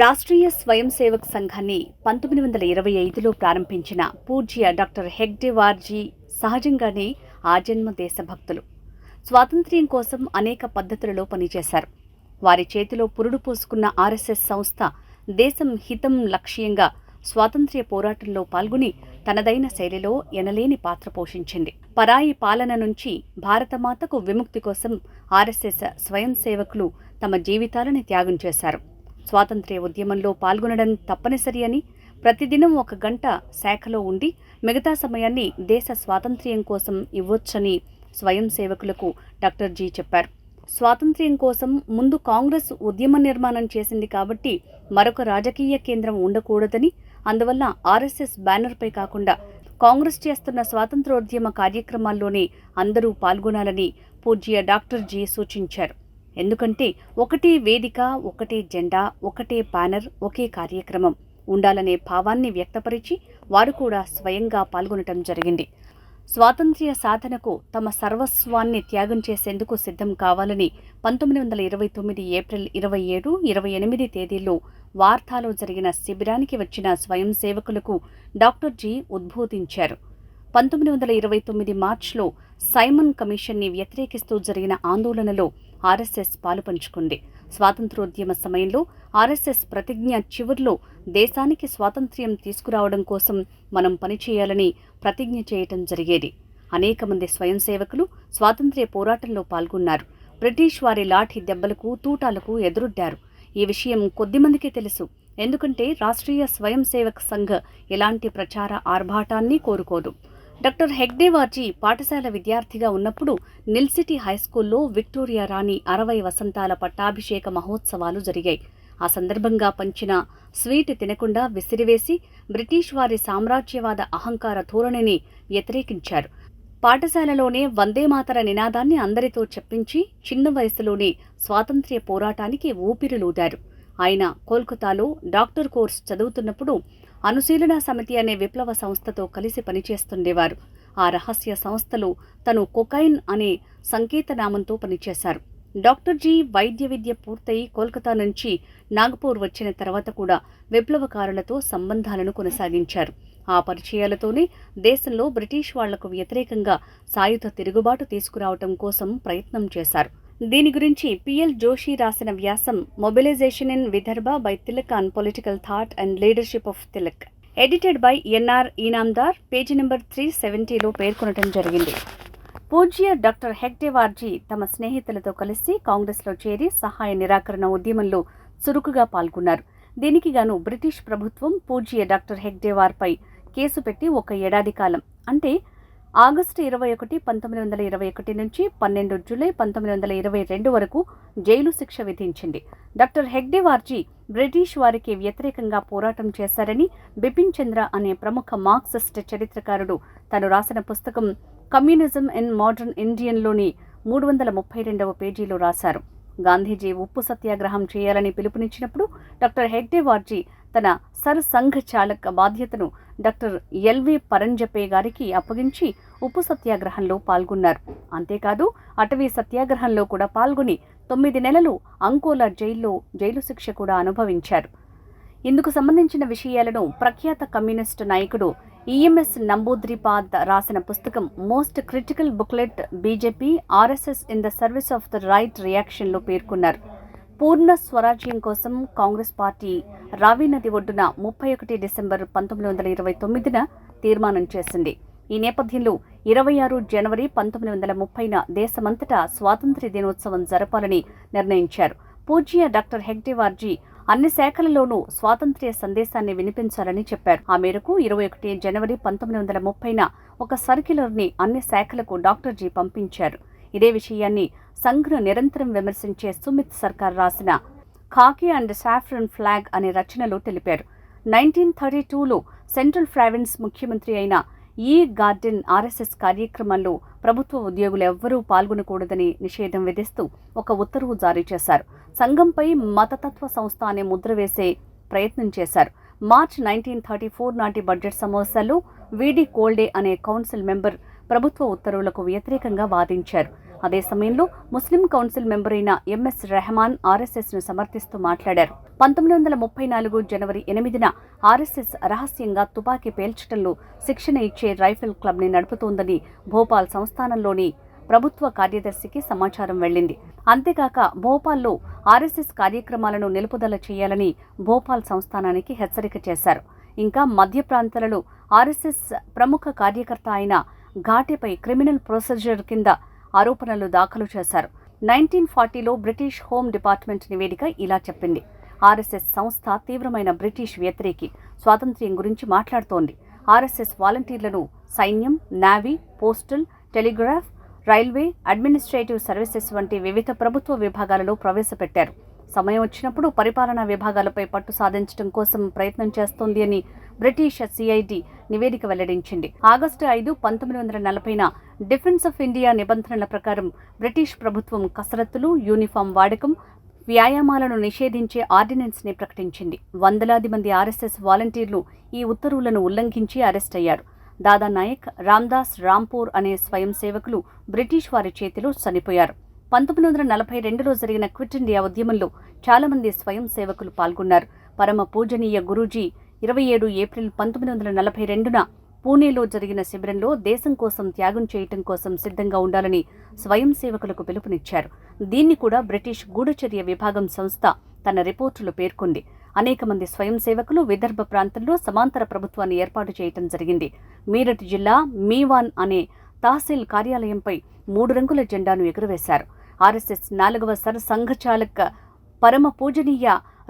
రాష్ట్రీయ స్వయం సేవక్ సంఘాన్ని పంతొమ్మిది వందల ఇరవై ఐదులో ప్రారంభించిన పూజ్య డాక్టర్ హెగ్డేవార్జీ సహజంగానే ఆజన్మ దేశభక్తులు స్వాతంత్ర్యం కోసం అనేక పద్ధతులలో పనిచేశారు. వారి చేతిలో పురుడు పోసుకున్న ఆర్ఎస్ఎస్ సంస్థ దేశం హితం లక్ష్యంగా స్వాతంత్ర్య పోరాటంలో పాల్గొని తనదైన శైలిలో ఎనలేని పాత్ర పోషించింది. పరాయి పాలన నుంచి భారతమాతకు విముక్తి కోసం ఆర్ఎస్ఎస్ స్వయం సేవకులు తమ జీవితాలని త్యాగం చేశారు. స్వాతంత్ర్య ఉద్యమంలో పాల్గొనడం తప్పనిసరి అని ప్రతిదినం ఒక గంట శాఖలో ఉండి మిగతా సమయాన్ని దేశ స్వాతంత్ర్యం కోసం ఇవ్వొచ్చని స్వయం సేవకులకు డాక్టర్ జీ చెప్పారు. స్వాతంత్ర్యం కోసం ముందు కాంగ్రెస్ ఉద్యమ నిర్మాణం చేసింది కాబట్టి మరొక రాజకీయ కేంద్రం ఉండకూడదని అందువల్ల ఆర్ఎస్ఎస్ బ్యానర్పై కాకుండా కాంగ్రెస్ చేస్తున్న స్వాతంత్రోద్యమ కార్యక్రమాల్లోనే అందరూ పాల్గొనాలని పూజ్య డాక్టర్ జీ సూచించారు. ఎందుకంటే ఒకటే వేదిక ఒకటే జెండా ఒకటే బ్యానర్ ఒకే కార్యక్రమం. ఉండాలనే భావాన్ని వ్యక్తపరిచి వారు కూడా స్వయంగా పాల్గొనటం జరిగింది. స్వాతంత్ర్య సాధనకు తమ సర్వస్వాన్ని త్యాగం చేసేందుకు సిద్ధం కావాలని పంతొమ్మిది వందల ఇరవై తొమ్మిది ఏప్రిల్ ఇరవై ఏడు ఇరవై ఎనిమిది తేదీల్లో వార్తాలో జరిగిన శిబిరానికి వచ్చిన స్వయం సేవకులకు డాక్టర్ జీ ఉద్బోధించారు. పంతొమ్మిది వందల ఇరవై తొమ్మిది మార్చిలో సైమన్ కమిషన్ని వ్యతిరేకిస్తూ జరిగిన ఆందోళనలో ఆర్ఎస్ఎస్ పాలుపంచుకుంది. స్వాతంత్రోద్యమ సమయంలో ఆర్ఎస్ఎస్ ప్రతిజ్ఞ చివర్లో దేశానికి స్వాతంత్ర్యం తీసుకురావడం కోసం మనం పనిచేయాలని ప్రతిజ్ఞ చేయటం జరిగేది. అనేక మంది స్వయం సేవకులు స్వాతంత్ర్య పోరాటంలో పాల్గొన్నారు. బ్రిటిష్ వారి లాఠీ దెబ్బలకు తూటాలకు ఎదురొడ్డారు. ఈ విషయం కొద్దిమందికే తెలుసు. ఎందుకంటే రాష్ట్రీయ స్వయం సేవక్ సంఘ్ ఎలాంటి ప్రచార ఆర్భాటాన్ని కోరుకోదు. డాక్టర్ హెగ్డేవార్జీ పాఠశాల విద్యార్థిగా ఉన్నప్పుడు నిల్సిటీ హైస్కూల్లో విక్టోరియా రాణి అరవై వసంతాల పట్టాభిషేక మహోత్సవాలు జరిగాయి. ఆ సందర్భంగా పంచిన స్వీట్ తినకుండా విసిరివేసి బ్రిటిష్ వారి సామ్రాజ్యవాద అహంకార ధోరణిని వ్యతిరేకించారు. పాఠశాలలోనే వందేమాతర నినాదాన్ని అందరితో చెప్పించి చిన్న వయసులోనే స్వాతంత్ర్య పోరాటానికి ఊపిరిలూదారు ఆయన కోల్కతాలో డాక్టర్ కోర్స్ చదువుతున్నప్పుడు అనుశీలన సమితి అనే విప్లవ సంస్థతో కలిసి పనిచేస్తుండేవారు. ఆ రహస్య సంస్థలో తను కొకైన్ అనే సంకేతనామంతో పనిచేశారు. డాక్టర్ జీ వైద్య విద్య పూర్తయి కోల్కతా నుంచి నాగపూర్ వచ్చిన తర్వాత కూడా విప్లవకారులతో సంబంధాలను కొనసాగించారు. ఆ పరిచయాలతోనే దేశంలో బ్రిటిష్ వాళ్ళకు వ్యతిరేకంగా సాయుధ తిరుగుబాటు తీసుకురావటం కోసం ప్రయత్నం చేశారు. దీని గురించి పిఎల్ జోషి రాసిన వ్యాసం mobilization in Vidarbha by Tilak on political thought and leadership of Tilak edited by NR Inamdar page number three సెవెంటీలో పేర్కొనడం జరిగింది. పూజ్య డాక్టర్ హెగ్డేవార్జీ తమ స్నేహితులతో కలిసి కాంగ్రెస్లో చేరి సహాయ నిరాకరణ ఉద్యమంలో చురుకుగా పాల్గొన్నారు. దీనికి గాను బ్రిటిష్ ప్రభుత్వం పూజ్య డాక్టర్ హెగ్డేవార్పై కేసు పెట్టి ఒక ఏడాది కాలం అంటే ఆగస్టు ఇరవై ఒకటి పంతొమ్మిది వందల ఇరవై ఒకటి నుంచి పన్నెండు జూలై పంతొమ్మిది వందల ఇరవై రెండు వరకు జైలు శిక్ష విధించింది. డాక్టర్ హెగ్డేవార్జీ బ్రిటిష్ వారికి వ్యతిరేకంగా పోరాటం చేశారని బిపిన్ చంద్ర అనే ప్రముఖ మార్క్సిస్ట్ చరిత్రకారుడు తను రాసిన పుస్తకం కమ్యూనిజం ఇన్ మోడర్న్ ఇండియన్లోని మూడు వందల ముప్పై రెండవ పేజీలో రాశారు. గాంధీజీ ఉప్పు సత్యాగ్రహం చేయాలని పిలుపునిచ్చినప్పుడు డాక్టర్ హెగ్డేవార్జీ తన సర్ సంఘ్ చాలక బాధ్యతను డాక్టర్ ఎల్వి పరంజపే గారికి అప్పగించి ఉప్పు సత్యాగ్రహంలో పాల్గొన్నారు. అంతేకాదు అటవీ సత్యాగ్రహంలో కూడా పాల్గొని తొమ్మిది నెలలు అంకోలా జైల్లో జైలు శిక్ష కూడా అనుభవించారు. ఇందుకు సంబంధించిన విషయాలను ప్రఖ్యాత కమ్యూనిస్టు నాయకుడు ఈఎంఎస్ నంబూద్రిపాద్ రాసిన పుస్తకం most critical booklet BJP RSS in the service of the right రియాక్షన్లో పేర్కొన్నారు. పూర్ణ స్వరాజ్యం కోసం కాంగ్రెస్ పార్టీ రావి నది ఒడ్డున ముప్పై ఒకటి డిసెంబర్ పంతొమ్మిది వందల ఇరవై తొమ్మిదిన తీర్మానం చేసింది. ఈ నేపథ్యంలో ఇరవై ఆరు జనవరి పంతొమ్మిది వందల ముప్పైన దేశమంతటా స్వాతంత్ర్య దినోత్సవం జరపాలని నిర్ణయించారు. పూజ్య డాక్టర్ హెగ్డేవార్జీ అన్ని శాఖలలోనూ స్వాతంత్ర్య సందేశాన్ని వినిపించాలని చెప్పారు. ఆ మేరకు ఇరవై ఒకటి జనవరి పంతొమ్మిది వందల ముప్పైన ఒక సర్క్యులర్ని అన్ని శాఖలకు డాక్టర్ జీ పంపించారు. ఇదే విషయాన్ని సంఘ్ను నిరంతరం విమర్శించే సుమిత్ సర్కార్ రాసిన ఖాకీ అండ్ సాఫ్రన్ ఫ్లాగ్ అనే రచనలో తెలిపారు. నైన్టీన్ థర్టీ టూలో సెంట్రల్ ప్రావిన్స్ ముఖ్యమంత్రి అయిన ఈ గార్డెన్ ఆర్ఎస్ఎస్ కార్యక్రమంలో ప్రభుత్వ ఉద్యోగులు ఎవ్వరూ పాల్గొనకూడదని నిషేధం విధిస్తూ ఒక ఉత్తర్వు జారీ చేశారు. సంఘంపై మతతత్వ సంస్థ అనే ముద్ర వేసే ప్రయత్నం చేశారు. మార్చ్ నైన్టీన్ థర్టీ ఫోర్ నాటి బడ్జెట్ సమావేశాల్లో వీడి కోల్డే అనే కౌన్సిల్ మెంబర్ ప్రభుత్వ ఉత్తర్వులకు వ్యతిరేకంగా వాదించారు. అదే సమయంలో ముస్లిం కౌన్సిల్ మెంబర్ అయిన ఎంఎస్ రెహమాన్ ఆర్ఎస్ఎస్ను సమర్థిస్తూ మాట్లాడారు. పంతొమ్మిది వందల ముప్పై నాలుగు జనవరి ఎనిమిదిన ఆర్ఎస్ఎస్ రహస్యంగా తుపాకీ పేల్చడంలో శిక్షణ ఇచ్చే రైఫిల్ క్లబ్ని నడుపుతోందని భోపాల్ సంస్థానంలోని ప్రభుత్వ కార్యదర్శికి సమాచారం వెళ్ళింది అంతేకాక భోపాల్లో ఆర్ఎస్ఎస్ కార్యక్రమాలను నిలుపుదల చేయాలని భోపాల్ సంస్థానానికి హెచ్చరిక చేశారు. ఇంకా మధ్య ప్రాంతాలలో ఆర్ఎస్ఎస్ ప్రముఖ కార్యకర్త అయిన ఘాటిపై క్రిమినల్ ప్రొసీజర్ కింద ఆరోపణలు దాఖలు చేశారు. నైన్టీన్ ఫార్టీలో బ్రిటిష్ హోమ్ డిపార్ట్మెంట్ నివేదిక ఇలా చెప్పింది. ఆర్ఎస్ఎస్ సంస్థ తీవ్రమైన బ్రిటిష్ వ్యతిరేకి స్వాతంత్ర్యం గురించి మాట్లాడుతోంది. ఆర్ఎస్ఎస్ వాలంటీర్లను సైన్యం navy postal telegraph railway administrative services వంటి వివిధ ప్రభుత్వ విభాగాలలో ప్రవేశపెట్టారు. సమయం వచ్చినప్పుడు పరిపాలనా విభాగాలపై పట్టు సాధించడం కోసం ప్రయత్నం చేస్తోంది అని బ్రిటిష్ సిఐడి నివేదిక వెల్లడించింది. ఆగస్టు ఐదు పంతొమ్మిది వందల నలభైన డిఫెన్స్ ఆఫ్ ఇండియా నిబంధనల ప్రకారం బ్రిటిష్ ప్రభుత్వం కసరత్తులు యూనిఫామ్ వాడకం వ్యాయామాలను నిషేధించే ఆర్డినెన్స్ని ప్రకటించింది. వందలాది మంది ఆర్ఎస్ఎస్ వాలంటీర్లు ఈ ఉత్తర్వులను ఉల్లంఘించి అరెస్ట్ అయ్యారు. దాదా నాయక్ రామ్దాస్ రాంపూర్ అనే స్వయం సేవకులు బ్రిటిష్ వారి చేతిలో చనిపోయారు. పంతొమ్మిది వందల నలభై రెండులో జరిగిన క్విట్ ఇండియా ఉద్యమంలో చాలా మంది స్వయం సేవకులు పాల్గొన్నారు. పరమ పూజనీయ గురూజీ ఇరవై ఏడు ఏప్రిల్ పంతొమ్మిది వందల నలభై రెండున పూణేలో జరిగిన శిబిరంలో దేశం కోసం త్యాగం చేయటం కోసం సిద్ధంగా ఉండాలని స్వయం సేవకులకు పిలుపునిచ్చారు. దీన్ని కూడా బ్రిటిష్ గూఢచర్య విభాగం సంస్థ తన రిపోర్టులో పేర్కొంది. అనేక మంది స్వయం సేవకులు విదర్భ ప్రాంతంలో సమాంతర ప్రభుత్వాన్ని ఏర్పాటు చేయటం జరిగింది. మీరట్ జిల్లా మీవాన్ అనే తహసీల్ కార్యాలయంపై మూడు రంగుల జెండాను ఎగురవేశారు. ఆర్ఎస్ఎస్ నాలుగవ సర్ సంఘచాలక పరమ పూజనీయ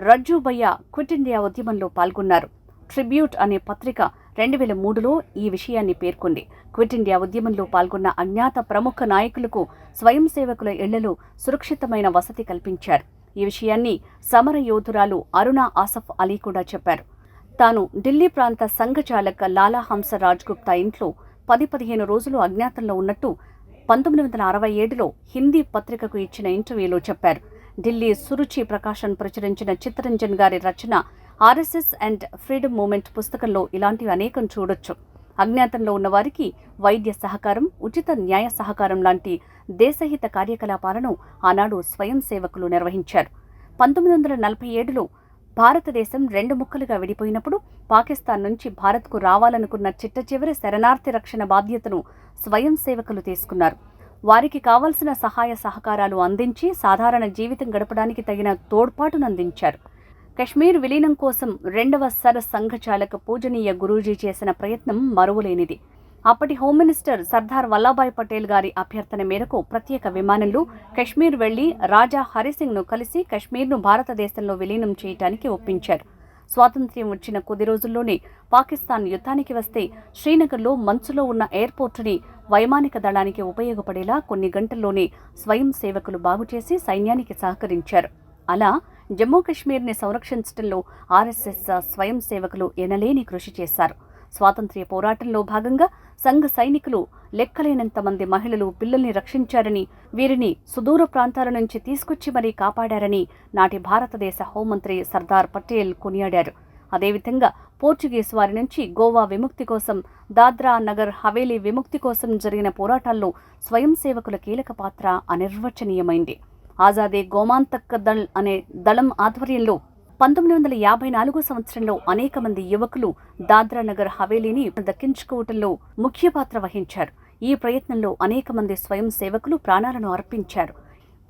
రజ్జుబయ్య క్విట్ ఇండియా ఉద్యమంలో పాల్గొన్నారు. ట్రిబ్యూట్ అనే పత్రిక రెండు వేల మూడులో ఈ విషయాన్ని పేర్కొంది. క్విట్ ఇండియా ఉద్యమంలో పాల్గొన్న అజ్ఞాత ప్రముఖ నాయకులకు స్వయం సేవకుల ఇళ్ళలో సురక్షితమైన వసతి కల్పించారు. ఈ విషయాన్ని సమర యోధురాలు అరుణ ఆసఫ్ అలీ కూడా చెప్పారు. తాను ఢిల్లీ ప్రాంత సంఘచాలక లాలా హంస రాజ్గుప్తా ఇంట్లో పది పదిహేను రోజులు అజ్ఞాతంలో ఉన్నట్టు పంతొమ్మిది వందల అరవై ఏడులో హిందీ పత్రికకు ఇచ్చిన ఇంటర్వ్యూలో చెప్పారు. ఢిల్లీ సురుచి ప్రకాశన్ ప్రచురించిన చిత్తరంజన్ గారి రచన ఆర్ఎస్ఎస్ అండ్ ఫ్రీడమ్ మూమెంట్ పుస్తకంలో ఇలాంటివి అనేకం చూడొచ్చు. అజ్ఞాతంలో ఉన్నవారికి వైద్య సహకారం ఉచిత న్యాయ సహకారం లాంటి దేశహిత కార్యకలాపాలను ఆనాడు స్వయం సేవకులు నిర్వహించారు. పంతొమ్మిది వందల నలభై ఏడులో భారతదేశం రెండు ముక్కలుగా విడిపోయినప్పుడు పాకిస్తాన్ నుంచి భారత్కు రావాలనుకున్న చిట్ట చివరి శరణార్థి రక్షణ బాధ్యతను స్వయం సేవకులు తీసుకున్నారు. వారికి కావలసిన సహాయ సహకారాలు అందించి సాధారణ జీవితం గడపడానికి తగిన తోడ్పాటును అందించారు కశ్మీర్ విలీనం కోసం రెండవ సర్ సంఘచాలక పూజనీయ గురూజీ చేసిన ప్రయత్నం మరువలేనిది. అప్పటి హోమ్ మినిస్టర్ సర్దార్ వల్లభాయ్ పటేల్ గారి అభ్యర్థన మేరకు ప్రత్యేక విమానంలో కశ్మీర్ వెళ్ళి రాజా హరిసింగ్ను కలిసి కశ్మీర్ను భారతదేశంలో విలీనం చేయటానికి ఒప్పించారు. స్వాతంత్ర్యం వచ్చిన కొద్ది రోజుల్లోనే పాకిస్తాన్ యుద్ధానికి వస్తే శ్రీనగర్లో మంచులో ఉన్న ఎయిర్పోర్టుని వైమానిక దళానికి ఉపయోగపడేలా కొన్ని గంటల్లోనే స్వయం సేవకులు బాగుచేసి సైన్యానికి సహకరించారు. అలా జమ్మూ కశ్మీర్ని సంరక్షించడంలో ఆర్ఎస్ఎస్ స్వయం సేవకులు ఎనలేని కృషి చేశారు. స్వాతంత్ర్య పోరాటంలో భాగంగా సంఘ సైనికులు లెక్కలేనంత మంది మహిళలు పిల్లల్ని రక్షించారని వీరిని సుదూర ప్రాంతాల నుంచి తీసుకొచ్చి మరీ కాపాడారని నాటి భారతదేశ హోంమంత్రి సర్దార్ పటేల్ కొనియాడారు. అదేవిధంగా పోర్చుగీస్ వారి నుంచి గోవా విముక్తి కోసం దాద్రా నగర్ హవేలీ విముక్తి కోసం జరిగిన పోరాటాల్లో స్వయం సేవకుల కీలక పాత్ర అనిర్వచనీయమైంది. ఆజాదే గోమాంతక్ దళ్ అనే దళం ఆధ్వర్యంలో పంతొమ్మిది వందల యాభై నాలుగో సంవత్సరంలో అనేక మంది యువకులు దాద్రా నగర్ హవేలీని దక్కించుకోవటంలో ముఖ్య పాత్ర వహించారు. ఈ ప్రయత్నంలో అనేక మంది స్వయం సేవకులు ప్రాణాలను అర్పించారు.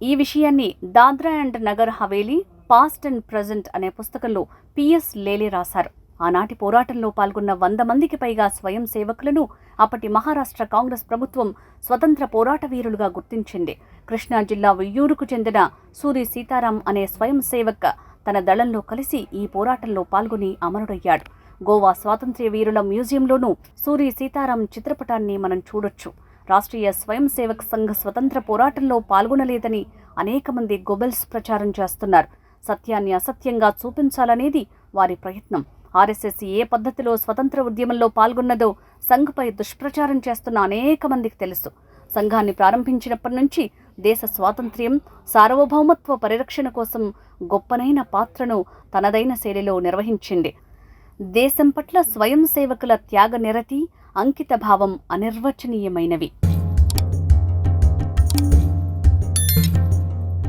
ఈ విషయాన్ని Dadra and Nagar Haveli past and present అనే పుస్తకంలో పిఎస్ లేలే రాశారు. ఆనాటి పోరాటంలో పాల్గొన్న వంద మందికి పైగా స్వయం సేవకులను అప్పటి మహారాష్ట్ర కాంగ్రెస్ ప్రభుత్వం స్వతంత్ర పోరాట వీరులుగా గుర్తించింది. కృష్ణా జిల్లా వెయ్యూరుకు చెందిన సూరి సీతారాం అనే స్వయం సేవక్ తన దళంలో కలిసి ఈ పోరాటంలో పాల్గొని అమరుడయ్యాడు. గోవా స్వాతంత్ర్య వీరుల మ్యూజియంలోనూ సూరి సీతారాం చిత్రపటాన్ని మనం చూడొచ్చు. రాష్ట్రీయ స్వయం సేవక్ సంఘ స్వతంత్ర పోరాటంలో పాల్గొనలేదని అనేక మంది గొబెల్స్ ప్రచారం చేస్తున్నారు. సత్యాన్ని అసత్యంగా చూపించాలనేది వారి ప్రయత్నం. ఆర్ఎస్ఎస్ ఏ పద్ధతిలో స్వతంత్ర ఉద్యమంలో పాల్గొన్నదో సంఘపై దుష్ప్రచారం చేస్తున్న అనేక మందికి తెలుసు. సంఘాన్ని ప్రారంభించినప్పటి నుంచి దేశ స్వాతంత్ర్యం సార్వభౌమత్వ పరిరక్షణ కోసం గొప్పనైన పాత్రను తనదైన శైలిలో నిర్వహించింది. దేశం పట్ల స్వయం సేవకుల త్యాగ నిరతి అంకిత భావం అనిర్వచనీయమైనవి.